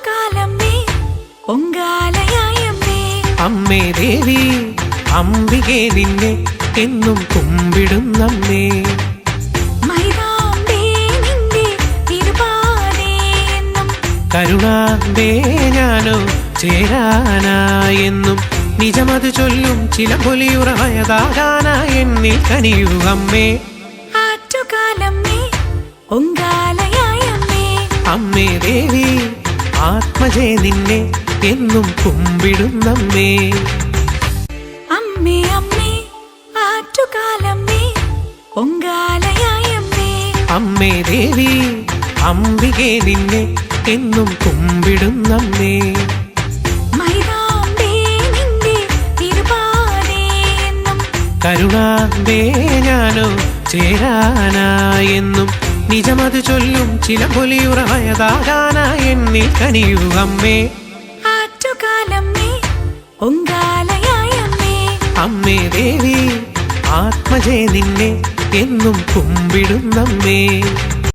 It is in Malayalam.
ആറ്റുകാലമ്മേ പൊങ്കാലയായമ്മേ. അമ്മേ ദേവി അംബികെ നിന്നെ എന്നും കുമ്പിടുന്നമ്മേ. മൈതാമ്പേ നിന്റെ തിരുപാതേ എന്നും. കരുണാമ്പേ ഞാനോ ചേരാനായെന്നും നിജമത് ചൊല്ലും ചില പൊലിയുറവയതാകാനായി എന്നിൽ കനിയുകമ്മേ. ആറ്റുകാലമ്മേ പൊങ്കാലയായമ്മേ. അമ്മേ ദേവി ആത്മജേ നിന്നെ എന്നും കുമ്പിടുന്നമ്മേ അമ്മേ അമ്മേ ആറ്റുകാലമ്മേ പൊങ്കാലയായമ്മേ. അമ്മേ ദേവി അംബികേ നിന്നെ എന്നും തിരുപാതേ എന്നും. കരുണാമ്പേ ഞാനോ ചേരാനായെന്നും നിജമത് ചൊല്ലും ചില പൊലിയുറവയതാകാന എന്നിൽ ആറ്റുകാലമ്മേ പൊങ്കാലയായമ്മേ. അമ്മേ ദേവി ആത്മജേ നിന്നെ എന്നും കുമ്പിടുന്നമ്മേ.